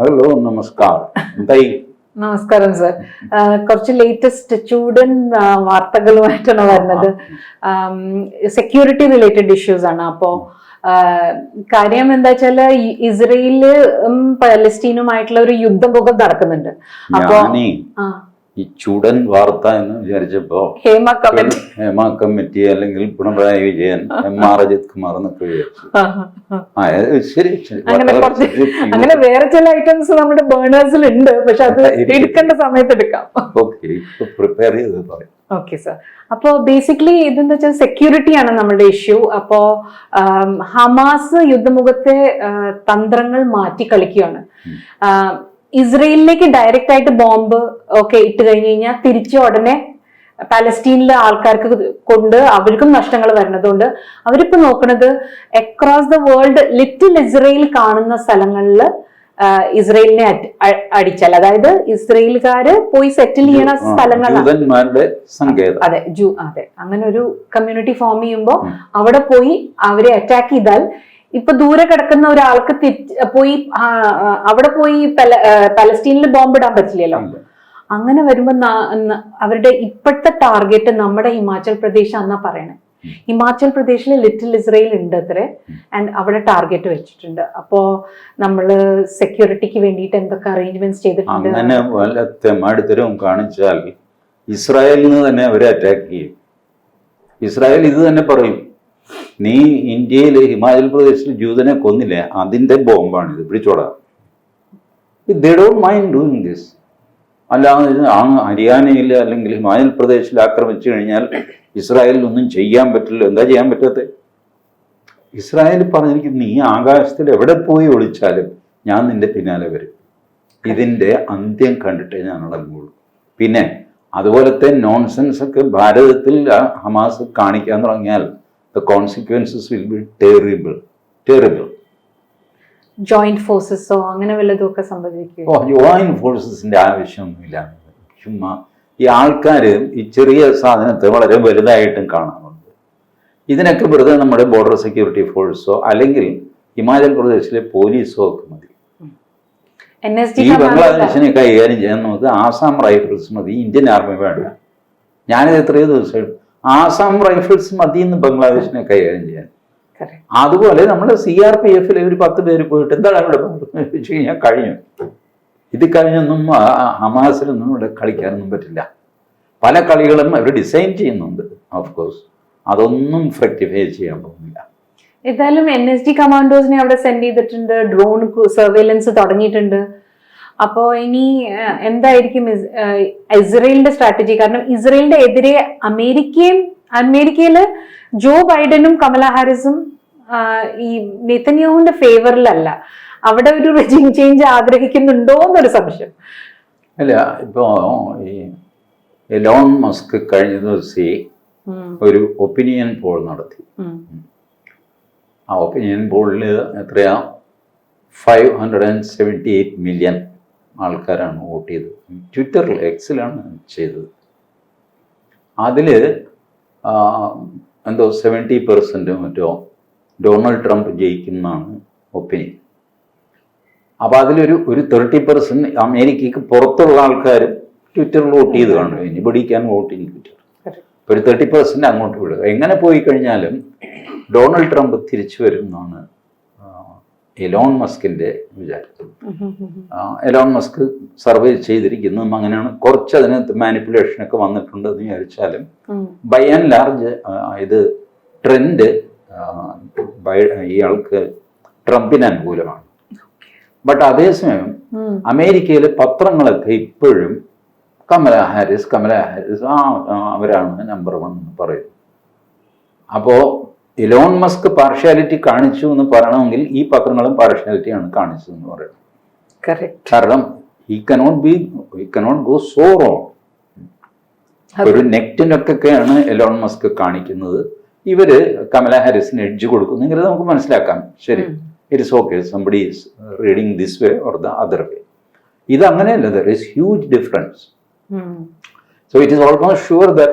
Hello നമസ്കാരം. എന്തായി? നമസ്കാരം സർ. കുറച്ച് ലേറ്റസ്റ്റ് ചൂടൻ വാർത്തകളുമായിട്ടാണ് വരുന്നത്. സെക്യൂരിറ്റി റിലേറ്റഡ് ഇഷ്യൂസ് ആണ്. അപ്പോ കാര്യം എന്താ വെച്ചാൽ ഇസ്രയേലും പലസ്തീനുമായിട്ടുള്ള ഒരു യുദ്ധമുഖം നടക്കുന്നുണ്ട്. അപ്പോ ആ, ഈ ചുടൻ വാർത്ത എന്ന് വിചാരിച്ചപ്പോ ഹേമ കമ്മിറ്റി ഹേമ കമ്മിറ്റി അല്ലെങ്കിൽ പിണറായി വിജയൻ എം ആർ അജിത് കുമാർ എന്നൊക്കെ വിചാരിച്ചു. ശരി അങ്ങനെ വേറെ ചില ഐറ്റംസ് നമ്മുടെ ബേണേഴ്സിൽ ഉണ്ട് പക്ഷെ അത് എടുക്കേണ്ട സമയത്ത് എടുക്കാം. ഓക്കെ ഇപ്പൊ പ്രിപ്പയർ ചെയ്ത് പറയാം. ഓക്കെ സർ അപ്പോൾ ബേസിക്കലി ഇതെന്ന് വെച്ചാൽ സെക്യൂരിറ്റി ആണ് നമ്മുടെ ഇഷ്യൂ അപ്പോ ഹമാസ് യുദ്ധമുഖത്തെ തന്ത്രങ്ങൾ മാറ്റി കളിക്കുകയാണ് ഇസ്രയേലിലേക്ക് ഡയറക്റ്റ് ആയിട്ട് ബോംബ് ഒക്കെ ഇട്ട് കഴിഞ്ഞു കഴിഞ്ഞാൽ തിരിച്ച് ഉടനെ പാലസ്റ്റീനിലെ ആൾക്കാർക്ക് കൊണ്ട് അവർക്കും നഷ്ടങ്ങൾ വരുന്നതുകൊണ്ട് അവരിപ്പോ നോക്കുന്നത് across the world little Israel കാണുന്ന സ്ഥലങ്ങളിൽ ഇസ്രയേലിനെ അടിച്ചാൽ. അതായത് ഇസ്രയേൽക്കാര് പോയി സെറ്റിൽ ചെയ്യണ സ്ഥലങ്ങളാണ്. അതെ ജൂ അതെ. അങ്ങനെ ഒരു കമ്മ്യൂണിറ്റി ഫോം ചെയ്യുമ്പോൾ അവിടെ പോയി അവരെ അറ്റാക്ക് ചെയ്താൽ ഇപ്പൊ ദൂരെ കിടക്കുന്ന ഒരാൾക്ക് പോയി അവിടെ പോയി പല- ആ, പലസ്തീനിൽ ബോംബ് ഇടാൻ പറ്റില്ലല്ലോ. അങ്ങനെ വരുമ്പോ അവരുടെ ഇപ്പോഴത്തെ ടാർഗറ്റ് നമ്മുടെ ഹിമാചൽ പ്രദേശ് എന്നാ പറയണേ. ഹിമാചൽ പ്രദേശിൽ ലിറ്റിൽ ഇസ്രയേൽ ഉണ്ട് അത്രേ. ആൻഡ് അവിടെ ടാർഗറ്റ് വെച്ചിട്ടുണ്ട്. അപ്പോ നമ്മൾ സെക്യൂരിറ്റിക്ക് വേണ്ടിയിട്ട് എന്തൊക്കെ അറേഞ്ച്മെന്റ്സ് ചെയ്തിട്ടുണ്ട്? അങ്ങനെ വല്ല തെമാടിത്തരവും കാണിച്ചാൽ ഇസ്രായേലിന് തന്നെ അവരെ അറ്റാക്ക് ചെയ്യും. ഇസ്രായേൽ ഇത് തന്നെ പറയും. നീ ഇന്ത്യയിൽ ഹിമാചൽ പ്രദേശിൽ ജൂതനെ കൊന്നില്ലേ? അതിന്റെ ബോംബാണിത് പിടിച്ചോടാ. They don't mind doing this അല്ലാതെ ആ ഹരിയാനയിൽ അല്ലെങ്കിൽ ഹിമാചൽ പ്രദേശിൽ ആക്രമിച്ചു കഴിഞ്ഞാൽ ഇസ്രായേലിൽ ഒന്നും ചെയ്യാൻ പറ്റില്ല. എന്താ ചെയ്യാൻ പറ്റാത്തത് ഇസ്രായേൽ പറഞ്ഞിരിക്കുന്നു നീ ആകാശത്തിൽ എവിടെ പോയി ഒളിച്ചാലും ഞാൻ നിന്റെ പിന്നാലെ വരും. ഇതിന്റെ അന്ത്യം കണ്ടിട്ടേ ഞാൻ അടങ്ങുള്ളൂ. പിന്നെ അതുപോലത്തെ നോൺസെൻസ് ഒക്കെ ഭാരതത്തിൽ ഹമാസ് കാണിക്കാൻ തുടങ്ങിയാൽ the consequences will be terrible terrible joint ഫോഴ്സസോ അങ്ങനെ വല്ലതും ഒക്കെ സംഭവിക്കും ഓ ജോയിൻ ഫോഴ്സസിന്റെ ആവശ്യമൊന്നുമില്ല. ചുമ്മാ ഈ ആൾക്കാർ ഈ ചെറിയ സാധനത്തെ വളരെ വലുതായിട്ടും കാണാറുണ്ട്. ഇതിനൊക്കെ വെറുതെ നമ്മുടെ ബോർഡർ സെക്യൂരിറ്റി ഫോഴ്സോ അല്ലെങ്കിൽ ഹിമാചൽ പ്രദേശിലെ പോലീസോ ഒക്കെ മതി. ഈ ബംഗ്ലാദേശിനെ കൈകാര്യം ചെയ്യാൻ നമുക്ക് ആസാം റൈഫിൾസ് മതി ഇന്ത്യൻ ആർമി വേണ്ട. ഞാനിത് എത്രയോ ദിവസം ആസാം റൈഫിൾസ് മതി എന്ന് ബംഗ്ലാദേശിനെ കൈകാര്യം ചെയ്യാൻ. അതുപോലെ നമ്മൾ സി ആർ പി എഫിലെ ഒരു പത്ത് പേര് പോയിട്ട് എന്താണ് അവിടെ വെച്ച് കഴിഞ്ഞാൽ കഴിഞ്ഞു. ഇത് കഴിഞ്ഞൊന്നും ഹമാസിലൊന്നും ഇവിടെ കളിക്കാനൊന്നും പറ്റില്ല. പല കളികളും അവർ ഡിസൈൻ ചെയ്യുന്നുണ്ട് ഓഫ് കോഴ്സ് അതൊന്നും ഫ്രക്ടിഫൈ ചെയ്യാൻ പോകുന്നില്ല. ഏതായാലും എൻ എസ് ഡി കമാൻഡോസിനെ അവിടെ സെൻഡ് ചെയ്തിട്ടുണ്ട് ഡ്രോൺ സർവേലൻസ് തുടങ്ങിയിട്ടുണ്ട്. അപ്പോ ഇനി എന്തായിരിക്കും ഇസ്- ഇസ്രയേലിന്റെ സ്ട്രാറ്റജി കാരണം ഇസ്രയേലിന്റെ എതിരെ അമേരിക്കയും അമേരിക്കയിൽ ജോ ബൈഡനും കമല ഹാരിസും ഈ നെത്തന്യാഹുവിന്റെ ഫേവറിലല്ല അവിടെ ഒരു റെജിം ചേഞ്ച് ആഗ്രഹിക്കുന്നുണ്ടോ എന്നൊരു സംശയം. അല്ല ഇപ്പോ ഈ എലോൺ മസ്ക് കഴിഞ്ഞ ദിവസം ഒരു ഒപ്പീനിയൻ പോൾ നടത്തി. ആ ഒപ്പീനിയൻ പോളിൽ എത്രയാ? Five hundred and seventy eight million ആൾക്കാരാണ് വോട്ട് ചെയ്തത്. ട്വിറ്ററിൽ എക്സിലാണ് ചെയ്തത്. അതിൽ എന്തോ സെവന്റി പെർസെന്റ് മറ്റോ ഡൊണാൾഡ് ട്രംപ് ജയിക്കുന്നതാണ് ഒപ്പീനിയൻ അപ്പോൾ അതിലൊരു ഒരു തേർട്ടി പെർസെന്റ് അമേരിക്കയ്ക്ക് പുറത്തുള്ള ആൾക്കാർ ട്വിറ്ററിൽ വോട്ട് ചെയ്ത് കാണും. Anybody can vote in Twitter ഒരു തേർട്ടി പെർസെന്റ് അങ്ങോട്ട് വിടുക. എങ്ങനെ പോയി കഴിഞ്ഞാലും ഡൊണാൾഡ് ട്രംപ് തിരിച്ചു വരും എന്നാണ് ആ, എലോൺ മസ്കിന്റെ വിചാരം എലോൺ മസ്ക് സർവേ ചെയ്തിരിക്കുന്നതും അങ്ങനെയാണ്. കുറച്ച് മാനിപ്പുലേഷൻ ഒക്കെ വന്നിട്ടുണ്ട് എന്ന് വിചാരിച്ചാലും ബൈ ആൻഡ് ലാർജ് ഇത് ട്രെൻഡ് ഇയാൾക്ക് ട്രംപിന് അനുകൂലമാണ്. ബട്ട് അതേസമയം അമേരിക്കയിലെ പത്രങ്ങളൊക്കെ ഇപ്പോഴും കമല ഹാരിസ് കമല ഹാരിസ് ആ ആ, അവരാണ് നമ്പർ വൺ എന്ന് പറയുന്നു. അപ്പോൾ ഇലോൺ മസ്ക് പാർഷ്യാലിറ്റി കാണിച്ചു എന്ന് പറയണമെങ്കിൽ ഈ പത്രങ്ങളും പാർഷ്യാലിറ്റിയാണ് കാണിച്ചത് എന്ന് പറയുന്നത്. കാരണം he cannot be he cannot go so wrong ഒരു നെക്റ്റിനൊക്കെയാണ് എലോൺ മസ്ക് കാണിക്കുന്നത്. ഇവർ കമല ഹാരിസിന് എഡ്ജ് കൊടുക്കുന്നെങ്കിൽ നമുക്ക് മനസ്സിലാക്കാം. ശരി. It's okay somebody is reading this way or the other way ഇത് അങ്ങനെയല്ല there is huge difference so it is almost sure the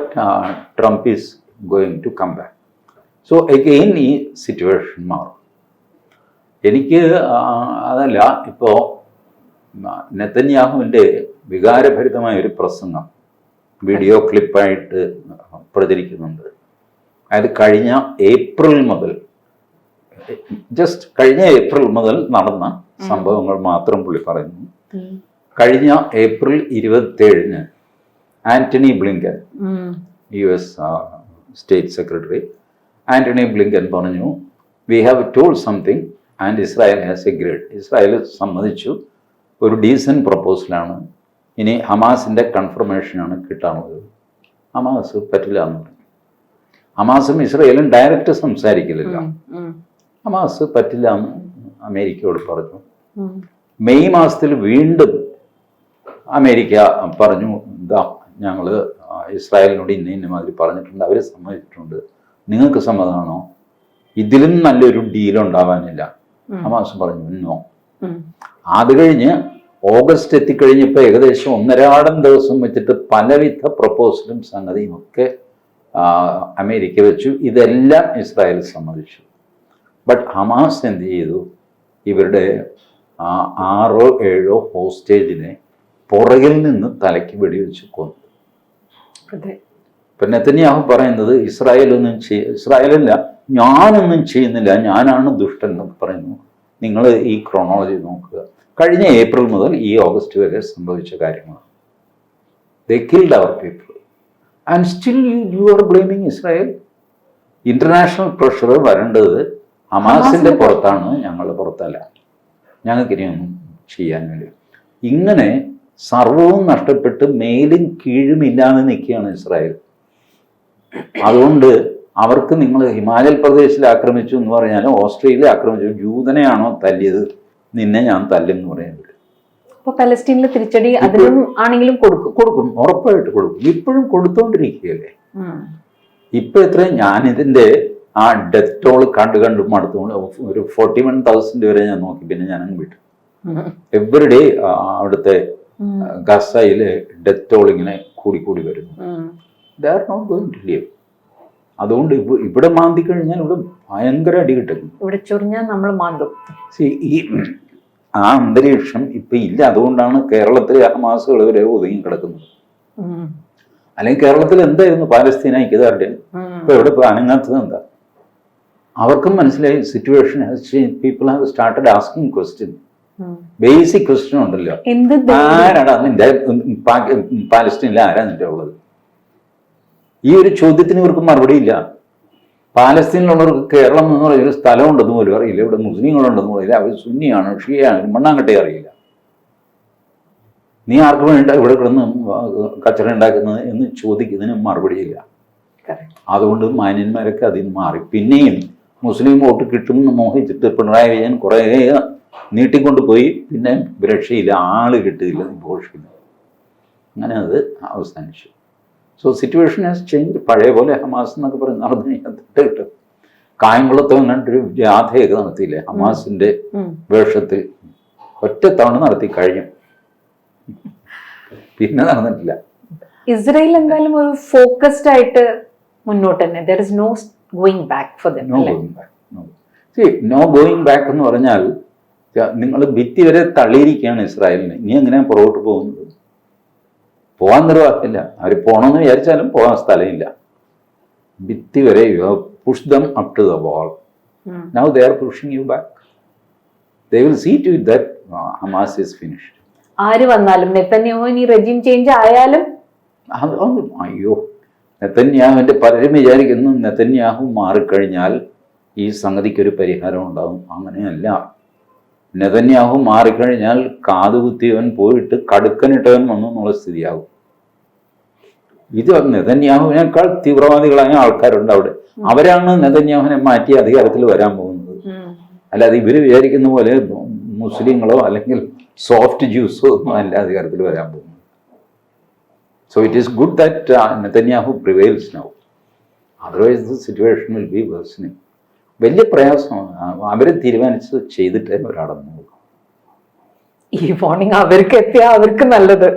Trump is going to come to come again ഈ situation മാറും എനിക്ക് അതല്ല ഇപ്പോൾ നെത്തന്യാഹുവിന്റെ വികാരഭരിതമായ ഒരു പ്രസംഗം വീഡിയോ ക്ലിപ്പായിട്ട് പ്രചരിക്കുന്നുണ്ട് അതായത് കഴിഞ്ഞ ഏപ്രിൽ മുതൽ ജസ്റ്റ് കഴിഞ്ഞ ഏപ്രിൽ മുതൽ നടന്ന സംഭവങ്ങൾ മാത്രം പുള്ളി പറയുന്നു. കഴിഞ്ഞ April ഇരുപത്തേഴിന് Antony Blinken. U S state secretary Antony Blinken പറഞ്ഞു we have told something and Israel has a agreed Israel സമ്മതിച്ചു. ഒരു ഡീസന്റ് പ്രപ്പോസലാണ് ഇനി ഹമാസിന്റെ കൺഫർമേഷനാണ് കിട്ടാനുള്ളത്. ഹമാസ് പറ്റില്ല എന്ന് പറഞ്ഞു. ഹമാസും ഇസ്രായേലും ഡയറക്റ്റ് സംസാരിക്കില്ല ഉം. ഉം. ഹമാസ് പറ്റില്ല എന്ന് അമേരിക്കയോട് പറഞ്ഞു. മെയ് മാസത്തിൽ വീണ്ടും അമേരിക്ക പറഞ്ഞു ഇതാ ഞങ്ങൾ ഇസ്രായേലിനോട് ഇന്ന ഇന്ന മാതിരി പറഞ്ഞിട്ടുണ്ട് അവർ സമ്മതിച്ചിട്ടുണ്ട്. നിങ്ങൾക്ക് സമ്മതമാണോ ഇതിലും നല്ലൊരു ഡീൽ ഉണ്ടാവാനില്ല. ആ ഹമാസ് പറഞ്ഞു നോ. അത് കഴിഞ്ഞ് ഓഗസ്റ്റ് എത്തിക്കഴിഞ്ഞപ്പോൾ ഏകദേശം ഒന്നരാടം ദിവസം വെച്ചിട്ട് പലവിധ പ്രപ്പോസലും സംഗതിയും ഒക്കെ അമേരിക്ക വെച്ചു. ഇതെല്ലാം ഇസ്രായേൽ സമ്മതിച്ചു. ബട്ട് ഹമാസ് എന്ത് ചെയ്തു? ഇവരുടെ ആ, ആറോ ഏഴോ ഹോസ്റ്റേജിനെ പുറകിൽ നിന്ന് തലയ്ക്ക് വെടിവെച്ച് കൊന്നു. അതെ. ഇപ്പം നെത്തന്യാഹു പറയുന്നത് ഇസ്രായേലൊന്നും ചെയ്യ ഇസ്രായേലല്ല ഞാനൊന്നും ചെയ്യുന്നില്ല ഞാനാണ് ദുഷ്ടൻ എന്നൊക്കെ പറയുന്നു. നിങ്ങൾ ഈ ക്രോണോളജി നോക്കുക. കഴിഞ്ഞ ഏപ്രിൽ മുതൽ ഈ ഓഗസ്റ്റ് വരെ സംഭവിച്ച കാര്യങ്ങളാണ്. They killed our people and still you are blaming Israel international pressure വരേണ്ടത് ഹമാസിന്റെ ഹമാസിന്റെ പുറത്താണ് ഞങ്ങളുടെ പുറത്തല്ല. ഞങ്ങൾക്ക് ഇനിയൊന്നും ചെയ്യാൻ വേണ്ടി ഇങ്ങനെ സർവവും നഷ്ടപ്പെട്ട് മേലും കീഴും ഇല്ലാതെ നിൽക്കുകയാണ് ഇസ്രായേൽ. അതുകൊണ്ട് അവർക്ക് നിങ്ങൾ ഹിമാചൽ പ്രദേശിൽ ആക്രമിച്ചു എന്ന് പറഞ്ഞാൽ ഓസ്ട്രേലിയ ആക്രമിച്ചു. ജൂതനെയാണോ തല്ലിയത്? നിന്നെ ഞാൻ തല്ലെന്ന് പറയുന്നത്. അപ്പൊ പലസ്തീനിലെ തിരിച്ചടി അതിനും ആണെങ്കിലും കൊടുക്കും. കൊടുക്കും. ഉറപ്പായിട്ട് കൊടുക്കും. ഇപ്പോഴും കൊടുത്തോണ്ടിരിക്കുകയല്ലേ. ഇപ്പൊ എത്ര ഞാനിതിന്റെ ആ ഡെത്ത് ടോൾ കണ്ട് കണ്ട് മടുത്തുകൊണ്ട് ഒരു ഫോർട്ടി വൺ തൗസൻഡ് വരെ ഞാൻ നോക്കി. പിന്നെ ഞാൻ അങ്ങ് വിട്ടു. എവറി ഡേ അവിടുത്തെ. ഗസയിലെ ഡെത്ത് ടോൾ ഇങ്ങനെ കൂടി കൂടി വരുന്നു. They are not going to leave അതുകൊണ്ട് ഇവ- ഇവിടെ മാന്തി കഴിഞ്ഞാൽ ഇവിടെ ഭയങ്കര അടി കിട്ടും. ഇവിടെ ചൊറിഞ്ഞാൽ നമ്മൾ മാന്തും. See, ഈ ആ അന്തരീക്ഷം ഇപ്പൊ ഇല്ല. അതുകൊണ്ടാണ് കേരളത്തിലെ മാസുകൾ വരെ ഒതുങ്ങി കിടക്കുന്നത്. അല്ലെങ്കിൽ കേരളത്തിൽ എന്തായിരുന്നു പാലസ്തീന ഐക്യദാർഢ്യം. ഇപ്പൊ ഇവിടെ ഇപ്പൊ അനങ്ങാത്തത് എന്താ? അവർക്കും മനസ്സിലായി situation has change people have started asking question. Basic question ഉണ്ടല്ലോ? ആരാടാ? നിന്റെ പാലസ്തീനിൽ ആരാ നിന്റെ ഉള്ളത്? ഈ ഒരു ചോദ്യത്തിന് ഇവർക്ക് മറുപടിയില്ല പാലസ്തീനിലുള്ളവർക്ക് കേരളം എന്ന് പറയുന്ന ഒരു സ്ഥലം ഉണ്ടെന്ന് പോലും അറിയില്ല. ഇവിടെ മുസ്ലിങ്ങളുണ്ടെന്ന് പറയില്ല അവർ സുന്നിയാണ് ഷിയാണ് മണ്ണാങ്കട്ടെ അറിയില്ല. നീ ആർക്ക് വേണ്ട ഇവിടെ കിടന്ന് കച്ചറ ഉണ്ടാക്കുന്നത് എന്ന് ചോദിക്കുന്നതിന് മറുപടിയില്ല അതുകൊണ്ട് മാന്യന്മാരൊക്കെ അതിൽ നിന്ന് മാറി. പിന്നെയും മുസ്ലിം വോട്ട് കിട്ടുമെന്ന് മോഹിച്ചിട്ട് പിണറായി വിജയൻ കുറേ നീട്ടിക്കൊണ്ട് പോയി പിന്നെ രക്ഷയില്ല ആൾ കിട്ടിയില്ല ഘോഷിക്കുന്നു. അങ്ങനെ അത് അവസാനിച്ചു. സോ സിറ്റുവേഷൻ ഹാസ് ചേഞ്ച് പഴയ പോലെ ഹമാസ് എന്നൊക്കെ പറയുന്ന നടന്നു കഴിഞ്ഞാൽ കിട്ടും. കായംകുളത്ത് വന്നിട്ടൊരു ജാഥയൊക്കെ നടത്തിയില്ലേ? ഹമാസിന്റെ വേഷത്തിൽ വേഷത്തിൽ ഒറ്റത്തവണ നടത്തി കഴിഞ്ഞു. പിന്നെ നടന്നിട്ടില്ല. ഇസ്രായേൽ എന്തായാലും ഒരു ഫോക്കസ്ഡ് ആയിട്ട് മുന്നോട്ട് തന്നെ. There is no going back for them no going back no no going back എന്ന് പറഞ്ഞാൽ നിങ്ങൾ ഭിത്തി വരെ തള്ളിയിരിക്കുകയാണ് ഇസ്രായേലിന്. ഇനി എങ്ങനെയാണ് പുറകോട്ട് പോകുന്നത്? പോകാൻ നിർവാഹമില്ല. അവർ പോകണമെന്ന് വിചാരിച്ചാലും പോകാൻ സ്ഥലമില്ല. ഭിത്തി വരെ you have push them up to the wall now they are pushing you back they will see to that Hamas is finished ആര് വന്നാലും റെജിം ചേഞ്ച് ആയാലും? അയ്യോ. നെത്തന്യാഹുവിന്റെ പലരും വിചാരിക്കുന്നു നെത്തന്യാഹു മാറിക്കഴിഞ്ഞാൽ ഈ സംഗതിക്കൊരു പരിഹാരം ഉണ്ടാകും അങ്ങനെയല്ല. നെതന്യാഹു മാറിക്കഴിഞ്ഞാൽ കാതുകുത്തിയവൻ പോയിട്ട് കടുക്കനിട്ടവൻ വന്നു എന്നുള്ള സ്ഥിതിയാകും ഇത് നെതന്യാഹുവിനേക്കാൾ തീവ്രവാദികളായ ആൾക്കാരുണ്ട് അവിടെ. അവരാണ് നെതന്യാഹുവിനെ മാറ്റി അധികാരത്തിൽ വരാൻ പോകുന്നത്. അല്ലാതെ ഇവർ വിചാരിക്കുന്ന പോലെ മുസ്ലിങ്ങളോ അല്ലെങ്കിൽ സോഫ്റ്റ് ജ്യൂസോ ഒന്നും അല്ല അധികാരത്തിൽ വരാൻ പോകുന്നത്. So it is good that Netanyahu prevails now otherwise the situation will be worsening വലിയ പ്രയാസമാണ് അവർ തീരുമാനിച്ചത് ചെയ്തിട്ടേ ഒരടങ്ങുള്ളൂ ഈ മോർണിംഗ് അവർക്ക് എത്തിയാൽ അവർക്ക് നല്ലത്.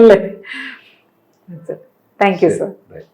അല്ലേ? Thank you sir Right.